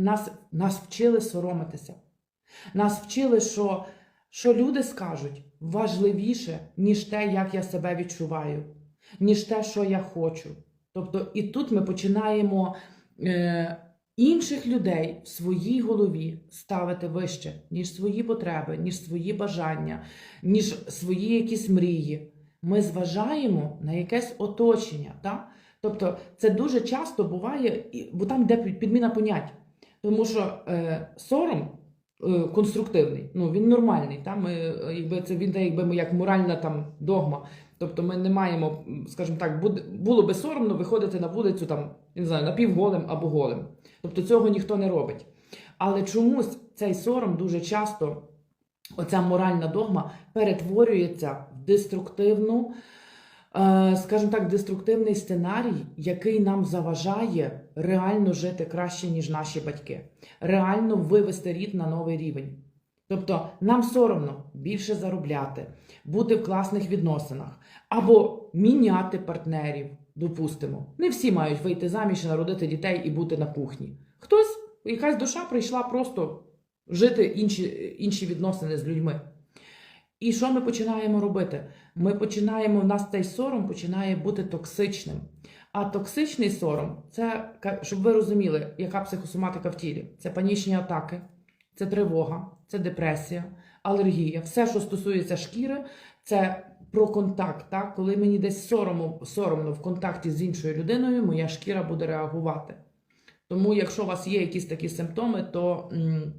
нас, нас вчили соромитися. Нас вчили, що, що люди скажуть важливіше, ніж те, як я себе відчуваю, ніж те, що я хочу. Тобто, і тут ми починаємо е, інших людей в своїй голові ставити вище, ніж свої потреби, ніж свої бажання, ніж свої якісь мрії. Ми зважаємо на якесь оточення. Так? Тобто, це дуже часто буває, бо там йде підміна понять. Тому що е, сором е, конструктивний, ну він нормальний. Та? Ми, е, якби це він якби ми як моральна там догма. Тобто ми не маємо, скажімо так, було би соромно виходити на вулицю там, не знаю, напівголим або голим. Тобто цього ніхто не робить. Але чомусь цей сором дуже часто, оця моральна догма, перетворюється в деструктивну, скажімо так, деструктивний сценарій, який нам заважає реально жити краще, ніж наші батьки, реально вивести рід на новий рівень. Тобто нам соромно більше заробляти, бути в класних відносинах або міняти партнерів, допустимо. Не всі мають вийти заміж, народити дітей і бути на кухні. Хтось, якась душа прийшла просто жити інші, інші відносини з людьми. І що ми починаємо робити? Ми починаємо, у нас цей сором починає бути токсичним. А токсичний сором це, щоб ви розуміли, яка психосоматика в тілі. Це панічні атаки, це тривога, це депресія, алергія. Все, що стосується шкіри, це про контакт. Так? Коли мені десь соромно, соромно в контакті з іншою людиною, моя шкіра буде реагувати. Тому, якщо у вас є якісь такі симптоми, то м,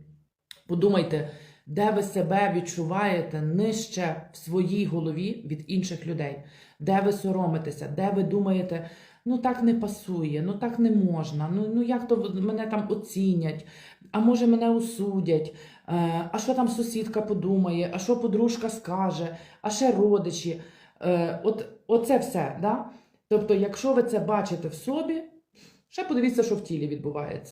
подумайте, де ви себе відчуваєте нижче в своїй голові від інших людей, де ви соромитеся, де ви думаєте, ну так не пасує, ну так не можна, ну, ну як то мене там оцінять, а може мене осудять, е, а що там сусідка подумає, а що подружка скаже, а ще родичі. Е, от, оце все. Да? Тобто, якщо ви це бачите в собі, ще подивіться, що в тілі відбувається.